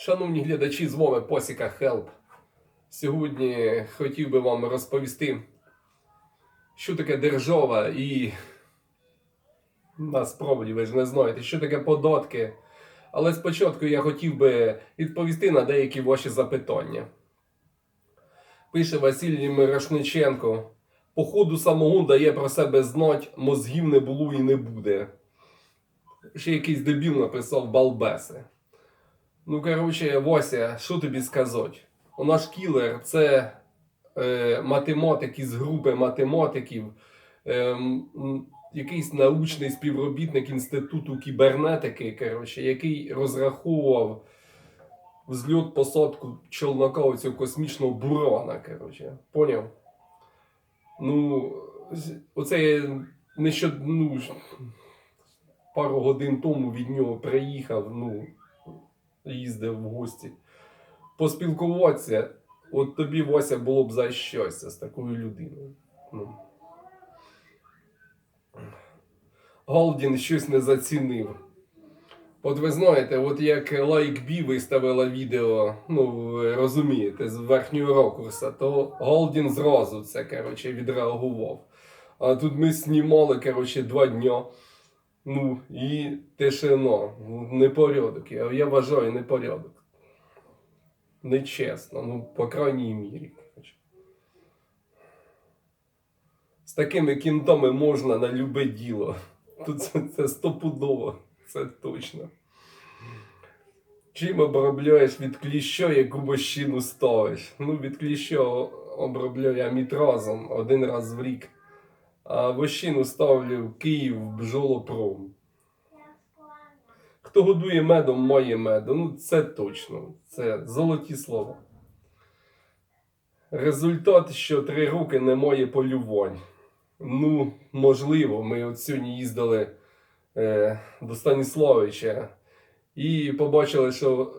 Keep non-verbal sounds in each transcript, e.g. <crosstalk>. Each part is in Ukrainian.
Шановні глядачі, з вами Посіка Хелп. Сьогодні хотів би вам розповісти, що таке держава і насправді ви ж не знаєте, що таке податки. Але спочатку я хотів би відповісти на деякі ваші запитання. Пише Василій Мирошниченко. Походу самогон дає про себе знать, мозгів не було і не буде. Ще якийсь дебіл написав балбеси. Ну, коротше, Вася, що тобі сказати? У наш кілер це е, математик із групи математиків, е, якийсь научний співробітник Інституту кібернетики, коротше, який розраховував взльот посадку челнока оцього космічного бурана. Коротше. Поняв? Ну, оце я нещод, ну, пару годин тому від нього приїхав, ну, їздив в гості. Поспілкуватися, от тобі, Вася, було б за щастя з такою людиною. Ну. Голдін щось не зацінив. От ви знаєте, от як Лайк виставила відео, ну ви розумієте, з верхнього ракурса, то Голдін зразу це коротше, відреагував. А тут ми знімали коротше, два дня. Ну і тишина. Ну, Непорядок. Я, я вважаю непорядок. Нечесно, ну, по крайній мірі. З такими кінтами можна на любе діло. Тут це, це стопудово, це точно. Чим обробляєш від кліща, яку бощину ставиш? Ну, від кліща обробляю амітразом один раз в рік. А вощину ставлю Київ в бджолопром. Хто годує медом, має меду. Ну, це точно. Це золоті слова. Результат, що три роки немає полювань. Ну, можливо, ми от сьогодні їздили е, до Станіславича і побачили, що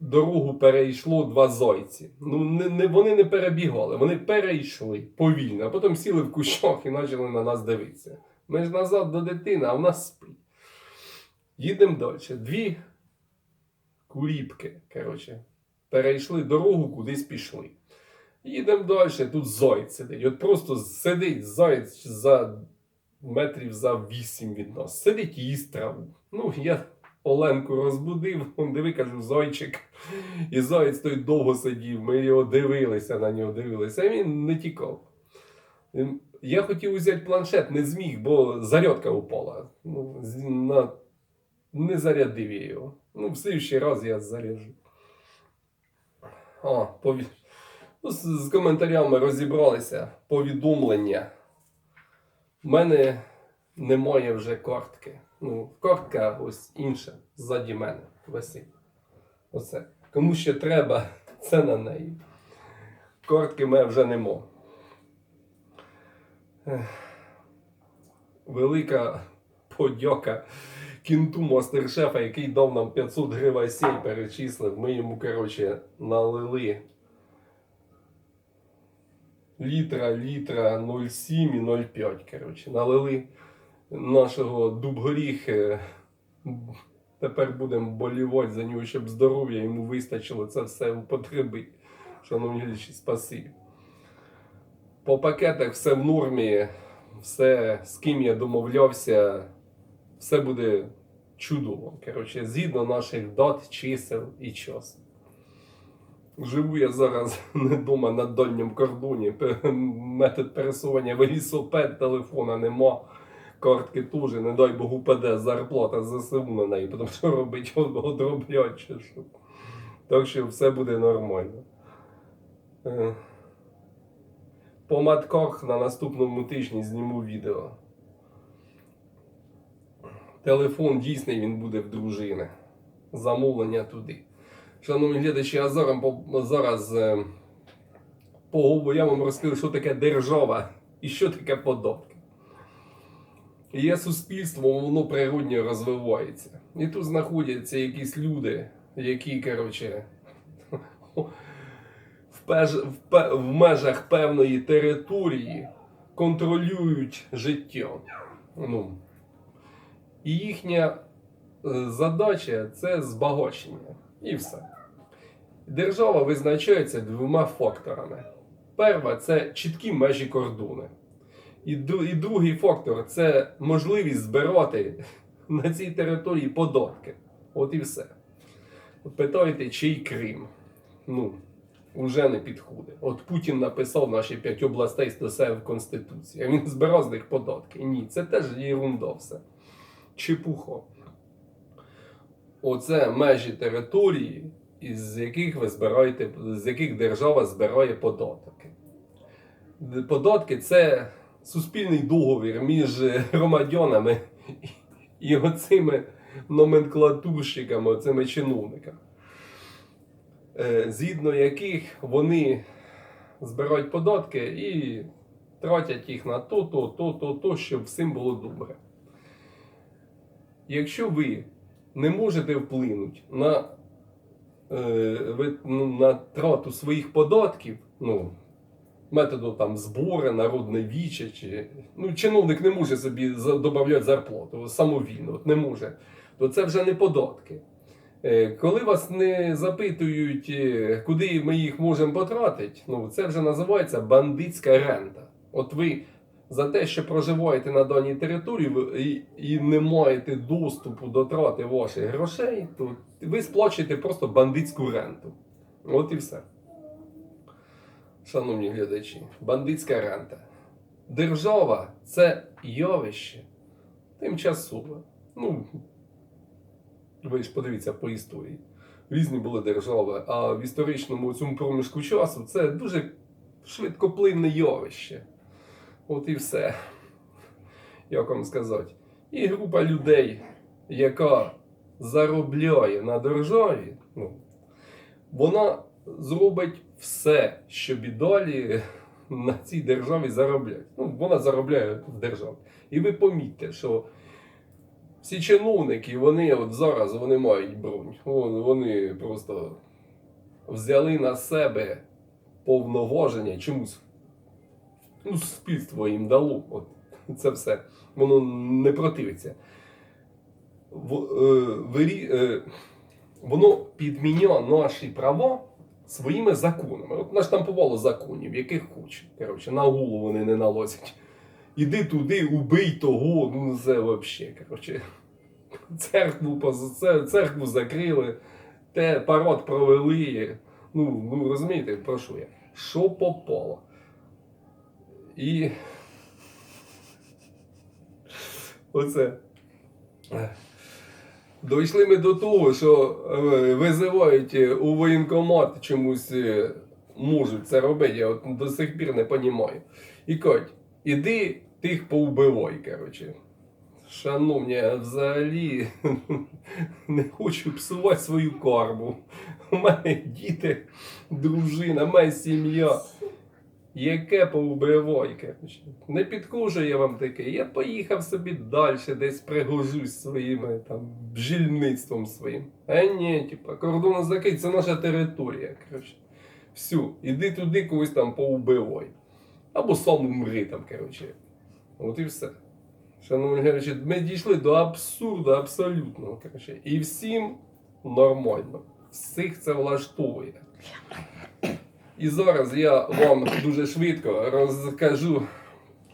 дорогу перейшло два зайці. Ну, не, не, вони не перебігали, вони перейшли повільно, а потім сіли в кущах і почали на нас дивитися. Ми ж назад до дитини, а в нас спить. Їдемо далі. Дві куріпки, коротше, перейшли дорогу, кудись пішли. Їдемо далі, тут заяць сидить. От просто сидить заяць за метрів за вісім від нас. Сидить і їсть траву. Ну, я Оленку розбудив, <laughs> диви, кажу, зайчик. І заяць той довго сидів. Ми його дивилися на нього, дивилися, а він не тікав. Я хотів взяти планшет, не зміг, бо зарядка упала. Ну, на... Не зарядив я його. Ну, в слідчий раз я заряджу. О, пові... ну, з коментарями розібралися. Повідомлення. У мене немає вже картки. Ну, картка ось інша ззаді мене висить. Оце. Кому ще треба, <laughs> це на неї. Картки в мене вже нема. Ех. Велика подяка кінту мастер-шефа, який дав нам 500 гривень сей перечислив. Ми йому, коротше, налили літра, літра 0,7 і 0,5. Коротше, налили нашого дубгоріх. е, Тепер будемо болівати за нього, щоб здоров'я йому вистачило це все употребити. Шановні глядачі, спасибі. По пакетах все в нормі, все з ким я домовлявся, все буде чудово. Коротше, згідно наших дат, чисел і часу. Живу я зараз <laughs> не вдома на дальньому кордоні. Метод пересування велосипед, телефона нема. Картки теж, не дай Бог упаде зарплата ЗСУ на неї, <laughs> тому що робить одроблять чи. Так що все буде нормально. Е, По матках на наступному тижні зніму відео. Телефон дійсний він буде в дружини. Замовлення туди. Шановні глядачі, а зараз, по- зараз е, поговорю, я вам розкажу, що таке держава і що таке Є суспільство, воно природньо розвивається. І тут знаходяться якісь люди, які, коротше, в, межах певної території контролюють життя. Ну, і їхня е, задача це збагачення. І все. Держава визначається двома факторами. Перша це чіткі межі кордони. І, і другий фактор це можливість збирати на цій території податки. От і все. От питаєте, чий Крим? Ну, уже не підходить. От Путін написав наші п'ять областей себе в Конституції, а він збирав з них податки. Ні, це теж єрунда все. Чепухо. Оце межі території, із яких ви збираєте, з яких держава збирає податки. Податки це суспільний договір між громадянами і оцими номенклатурщиками, оцими чиновниками, е, згідно яких вони збирають податки і тратять їх на то, то, то, то, то, щоб всім було добре. Якщо ви не можете вплинути на, е, ну, на трату своїх податків, ну, методом там збору, народне віче, чи ну, чиновник не може собі додавати зарплату самовільно, от не може, то це вже не податки. Е, Коли вас не запитують, е, куди ми їх можемо потратити, ну це вже називається бандитська рента. От ви за те, що проживаєте на даній території і, і не маєте доступу до трати ваших грошей, то ви сплачуєте просто бандитську ренту. От і все. Шановні глядачі, бандитська рента. Держава це явище тимчасове. Ну, ви ж подивіться по історії. Різні були держави, а в історичному цьому проміжку часу це дуже швидкоплинне явище. От і все. Як вам сказати. І група людей, яка заробляє на державі, ну, вона зробить все, щоб і далі на цій державі заробляти. Ну, вона заробляє в державі. І ви помітьте, що всі чиновники, вони от зараз вони мають бронь. Вони просто взяли на себе повноваження чомусь. Ну, суспільство їм дало. От це все. Воно не противиться. В, е, вирі, е, воно підміняє наші права своїми законами. От наштампувало законів, яких хоче. Коротше, на голову вони не налозять. Іди туди, убий того, ну це взагалі. Коротше. Церкву, церкву закрили, те парад провели. Ну, ну розумієте, про що я? Що попало? І. Оце. Дійшли ми до того, що е, визивають е, у воєнкомат чомусь е, можуть це робити, я от до сих пір не розумію. І кажуть, іди тих поубивай, коротше. Шановні, я взагалі <laughs> не хочу псувати свою карму. У мене діти, дружина, моя сім'я. Яке коротше. Не підкужу я вам таке. Я поїхав собі далі, десь пригожусь своїми там бджільництвом своїм. А ні, типа, кордон закрить, це наша територія. Коротше. Всю, іди туди когось там поубивай. Або сам умри там, коротше. От і все. Шановні глядачі, ми дійшли до абсурду абсолютного. Коротше. І всім нормально. Всіх це влаштовує. І зараз я вам дуже швидко розкажу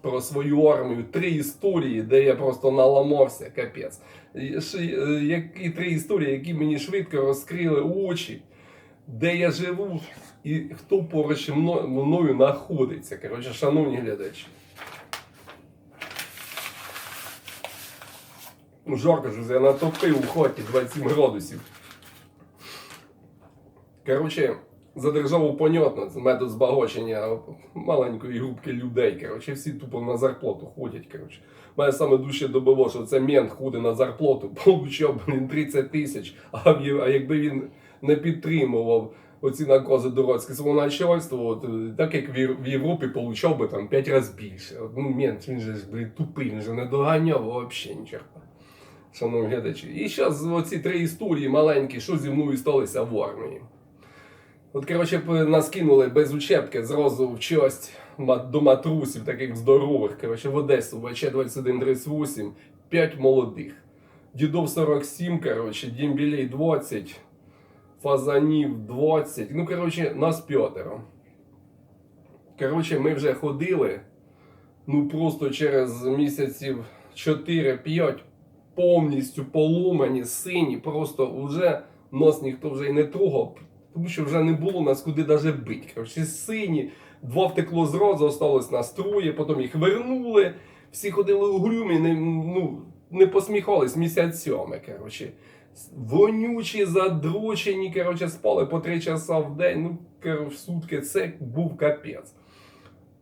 про свою армію. Три історії, де я просто наламався, капець. Е, Які три історії, які мені швидко розкрили очі, де я живу і хто поруч мною знаходиться. Коротше, шановні глядачі. Ну, жарко ж, я натопив у хаті 27 градусів. Коротше, за державу понятно, це метод збагачення маленької групки людей. Коротше, всі тупо на зарплату ходять. Коротше. Мене саме дужче добило, що це мент ходить на зарплату, <laughs> получав блін, 30 тисяч, а, якби він не підтримував оці накази дурацькі свого начальства, от, так як в Європі получав би там 5 разів більше. Ну, мент, він же блін, тупий, він же не доганяв взагалі нічого. Шановні глядачі. І зараз оці три історії маленькі, що зі мною сталося в армії. От, коротше, нас кинули без учебки зразу в часть до матрусів, таких здорових, коротше, в Одесу, ВЧ 2138, 5 молодих. Дідов 47, коротше, Дімбілей 20. фазанів 20. Ну, коротше, нас п'ятеро. Коротше, ми вже ходили. Ну, просто через місяців 4-5 повністю поломані, сині, просто вже нас ніхто вже й не трогав, тому що вже не було нас куди навіть бити. Коротше, сині, два втекло з розу, осталось нас троє, потім їх вернули. Всі ходили у грюмі, не, ну, не посміхались місяцями. Коротше. Вонючі, задручені, коротше, спали по три часа в день, ну, коротше, в сутки. Це був капець.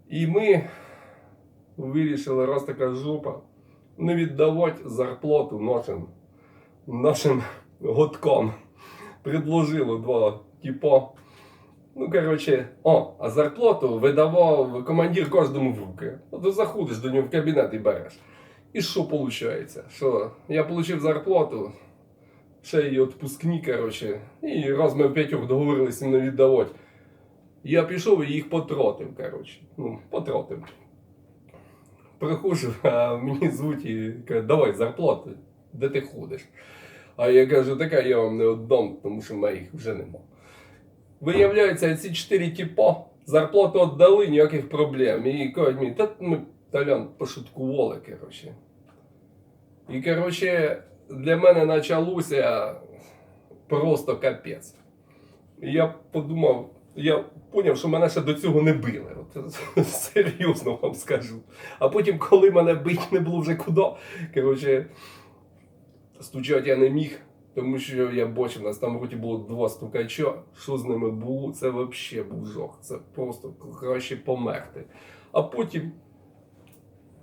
І ми вирішили, раз така жопа, не віддавати зарплату нашим, нашим годкам. Предложили два типа. Ну, коротше, о, а зарплату видавав командир кожному в руки. От ти заходиш до нього в кабінет і береш. І що виходить? Що я отримав зарплату, ще й відпускні, коротше, і раз ми в п'ятьох договорилися не віддавати. Я пішов і їх потратив, коротше. Ну, потратив. Приходжу, <laughs> а мені звуть і кажуть, давай зарплату, де ти ходиш? А я кажу, така я вам не віддам, тому що в мене їх вже нема. Виявляється, ці чотири типа зарплату віддали, ніяких проблем. І кажуть мені, та ми Толян пошуткували, коротше. І, коротше, для мене почалося просто капець. Я подумав, я зрозумів, що мене ще до цього не били. От, <laughs> серйозно вам скажу. А потім, коли мене бить не було вже куди, коротше, стучати я не міг, тому що я бачив, нас там вроді було два стукача. Що з ними було, це взагалі був жах. Це просто краще померти. А потім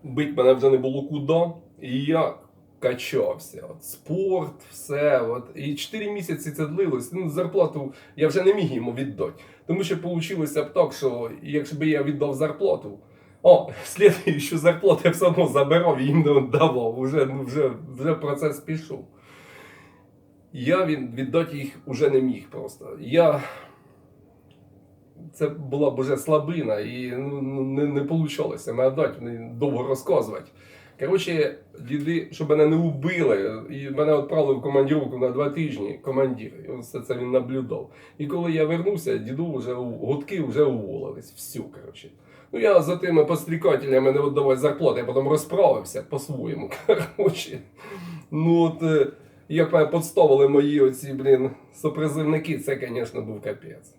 бить мене вже не було куди, і я качався. От, спорт, все. От. І 4 місяці це длилось. Ну, зарплату я вже не міг йому віддати. Тому що вийшло б так, що якщо б я віддав зарплату, о, слідуючу зарплату я все одно забирав і їм не віддавав. Уже, ну, вже, вже процес пішов. Я віддати їх уже не міг просто. Я... Це була б уже слабина, і ну, не, не вийшло мене дати, мені довго розказувати. Коротше, діди, щоб мене не вбили, і мене відправили в командировку на два тижні, командир. І все це він наблюдав. І коли я вернувся, діду вже гудки вже уволились. Всю, коротше. Ну я за тими пострікателями не віддавати зарплати, я потім розправився по-своєму. <laughs> Коротше. Ну от е, як мене підставили мої оці, блін, сопризивники, це, звісно, був капець.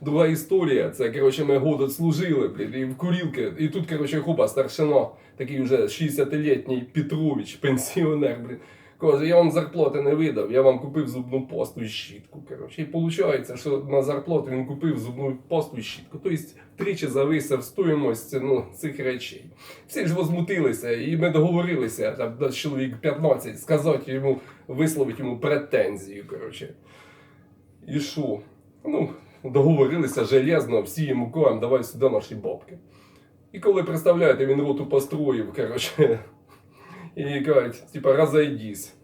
Друга історія, це, коротше, ми год служили, блін, і в курілки. І тут, коротше, хупа старшино, такий вже 60-літній Петрович, пенсіонер, блін. Каже, я вам зарплати не видав, я вам купив зубну пасту і щітку. Коротше. І виходить, що на зарплату він купив зубну пасту і щітку. Тобто втричі зависив стоїмость ну, цих речей. Всі ж возмутилися, і ми договорилися, там чоловік 15, сказати йому, висловити йому претензію. Коротше. І що? Ну, договорилися железно, всі йому коем, давай сюди наші бабки. І коли представляєте, він роту построїв, коротше, і кажуть, типа, розойдись.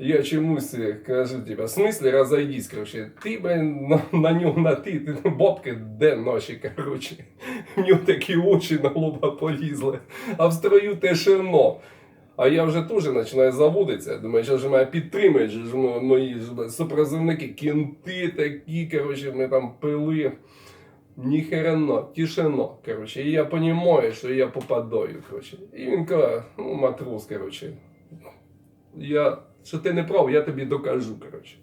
Я чомусь кажу, типа, в смислі розойдись, коротше, ти, блин, на, на нього на ти, ти бабки де наші, коротше. В <laughs> нього такі очі на лоба полізли, а в строю тишино. А я вже теж починаю заводитися. Думаю, що ж мене підтримують, ж мої ж супротивники, кінти такі, коротше, ми там пили. Ніхерена, тишина, коротше. І я розумію, що я попадаю, коротше. І він каже, ну, матрос, коротше. Я, що ти не прав, я тобі докажу, коротше.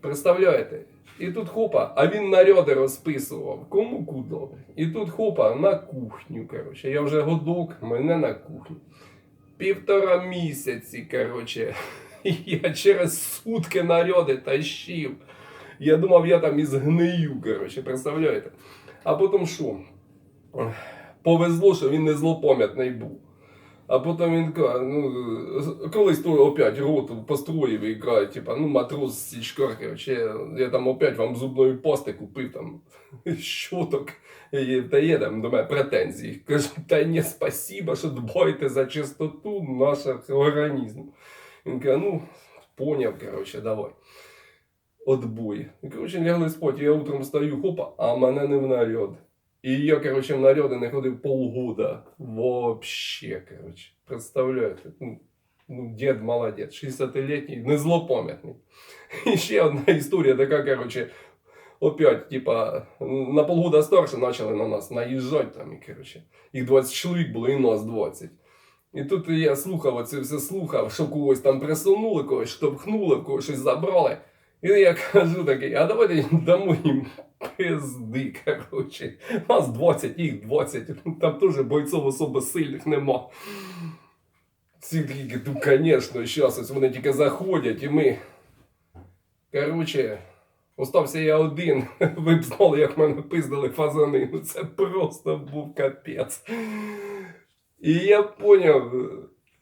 Представляєте? І тут хопа, а він наряди розписував, кому куди. І тут хопа на кухню, коротше. Я вже годок, мене на кухню. Півтора місяці, коротше. <laughs> Я через сутки наряди тащив. Я думав, я там і згнию, коротше, представляєте? А потім що? Повезло, що він не злопам'ятний був. А потім він каже, ну, колись то опять роту построїв і каже, типа, ну матрос січкар, коротше, я там опять вам зубної пасти купив там <laughs> щоток. І, та є там до мене претензії. Кажу, та ні, спасіба, що дбаєте за чистоту нашого організму. Він каже, ну, поняв, коротше, давай. Отбой. І, коротше, лягли спати, я утром встаю, хопа, а мене не в наряд. І я, коротше, в наряди не ходив полгода. Вообще, коротше. Представляєте? Ну, Ну, дід молодець, 60-літній, не злопам'ятний. <laughs> І ще одна історія така, короче, опять, типа, на полгода старше почали на нас наїжджати там, і, короче, їх 20 чоловік було, і нас 20. І тут я слухав, оце все слухав, що когось там присунули, когось штовхнули, когось щось забрали. І я кажу такий, а давайте дамо їм пизди, короче. Нас 20, їх 20. Там теж бойців особо сильних нема. Всі такі, ну, звісно, зараз ось вони тільки заходять, і ми. Короче, остався я один. <laughs> Ви б знали, як мене пиздили фазани. Ну це просто був капець. І я поняв,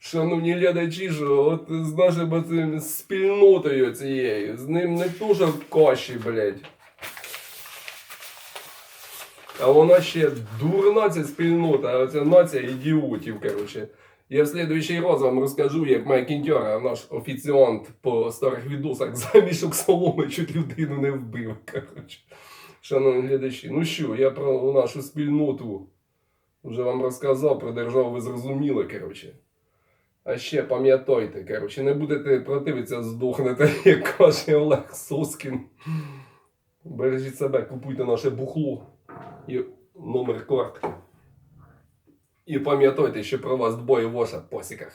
шановні глядачі, що от з нашою цим спільнотою цією, з ним не дуже в каші, блядь. А вона ще дурна ця спільнота, а ця нація ідіотів, коротше. Я в следующий раз вам розкажу, як моя кінтьора, наш офіціант по старих відосах <laughs> за мішок соломи чуть людину не вбив. Коротше. Шановні глядачі, ну що, я про нашу спільноту вже вам розказав, про державу ви зрозуміли, коротше. А ще пам'ятайте, коротше, не будете противитися, здохнете, <laughs> як каже Олег Соскін. Бережіть себе, купуйте наше бухло і номер картки. І пам'ятайте, що про вас двоє ваша посіка.